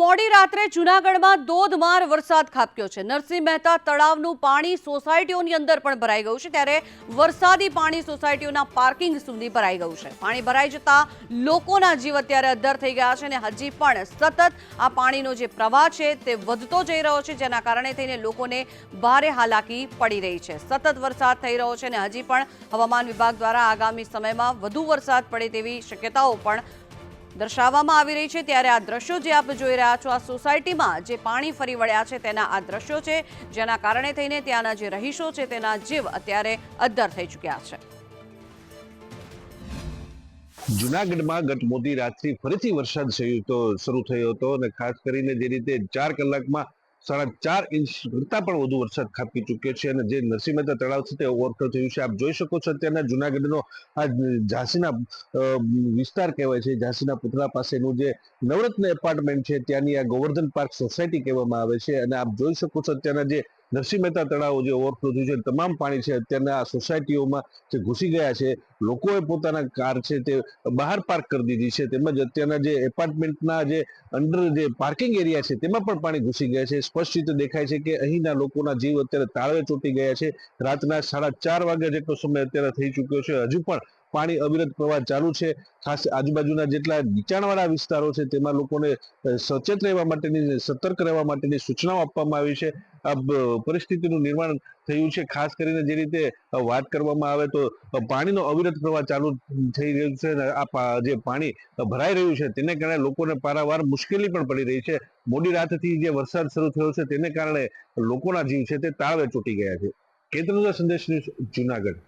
મોડી રાત્રે જૂનાગઢમાં ધોધમાર વરસાદ ખાબક્યો છે. નરસિંહ મહેતા તળાવનું પાણી સોસાયટીઓની અંદર પણ ભરાઈ ગયું છે, ત્યારે વરસાદી પાણી સોસાયટીઓના પાર્કિંગ સુધી ભરાઈ ગયું છે. પાણી ભરાઈ જતા લોકોના જીવ અત્યારે અદ્ધર થઈ ગયા છે અને હજી પણ સતત આ પાણીનો જે પ્રવાહ છે તે વધતો જઈ રહ્યો છે, જેના કારણે થઈને લોકોને ભારે હાલાકી પડી રહી છે. સતત વરસાદ થઈ રહ્યો છે અને હજી પણ હવામાન વિભાગ દ્વારા આગામી સમયમાં વધુ વરસાદ પડે તેવી શક્યતાઓ પણ દર્શાવવામાં આવી રહી છે. ત્યારે આ દ્રશ્યો જે આપ જોઈ રહ્યા છો, આ સોસાયટીમાં જે પાણી ફરી વળ્યા છે, તેના આ દ્રશ્યો છે, જેના કારણે થઈને ત્યાંના જે રહીશો છે, તેના જીવ અત્યારે અદ્ધર થઈ ચૂક્યા છે. જુનાગઢમાં ગત મોડી રાતથી ફરીથી વરસાદ શરૂ થયો હતો અને ખાસ કરીને જે રીતે ચાર કલાકમાં સાડા ચાર ઇંચ કરતાં પણ વધુ વરસાદ ખાબકી ચૂક્યો છે અને જે નરસિંહ મહેતા તળાવ છે તે ઓવરફ્લો થયું છે. આપ જોઈ શકો છો અત્યારના જુનાગઢનો આ ઝાંસીના વિસ્તાર કહેવાય છે. ઝાંસીના પુતળા પાસેનું જે નવરત્ન એપાર્ટમેન્ટ છે ત્યાંની આ ગોવર્ધન પાર્ક સોસાયટી કહેવામાં આવે છે અને આપ જોઈ શકો છો અત્યારના જે નરસિંહ મહેતા તળાવ જે ઓવરફ્લો થયું છે તમામ પાણી છે અત્યારના આ સોસાયટીઓમાં જે ઘૂસી ગયા છે. લોકોએ પોતાના કાર છે તે બહાર પાર્ક કરી દીધી છે. તેમજ અત્યારના જે એપાર્ટમેન્ટના જે અંડર જે પાર્કિંગ એરિયા છે તેમાં પણ પાણી ઘૂસી ગયા છે. સ્પષ્ટ રીતે દેખાય છે કે અહીંના લોકોના જીવ અત્યારે તાળવે ચોટી ગયા છે. રાતના સાડા ચાર વાગ્યા જેટલો સમય અત્યારે થઈ ચૂક્યો છે. હજુ પણ પાણી અવિરત પ્રવાહ ચાલુ છે. ખાસ આજુબાજુના જેટલા નીચાણવાળા વિસ્તારો છે તેમાં લોકોને સચેત રહેવા માટેની, સતર્ક રહેવા માટેની સૂચનાઓ આપવામાં આવી છે. આ પરિસ્થિતિનું નિર્માણ થયું છે. ખાસ કરીને જે રીતે વાત કરવામાં આવે તો પાણીનો અવિરત પ્રવાહ ચાલુ થઈ રહ્યું છે આ જે પાણી ભરાઈ રહ્યું છે તેને કારણે લોકોને પારાવાર મુશ્કેલી પણ પડી રહી છે. મોડી રાતથી જે વરસાદ શરૂ થયો છે તેને કારણે લોકોના જીવ છે તે તાળવે ચૂંટી ગયા છે. કેન્દ્ર સંદેશ ન્યૂઝ જુનાગઢ.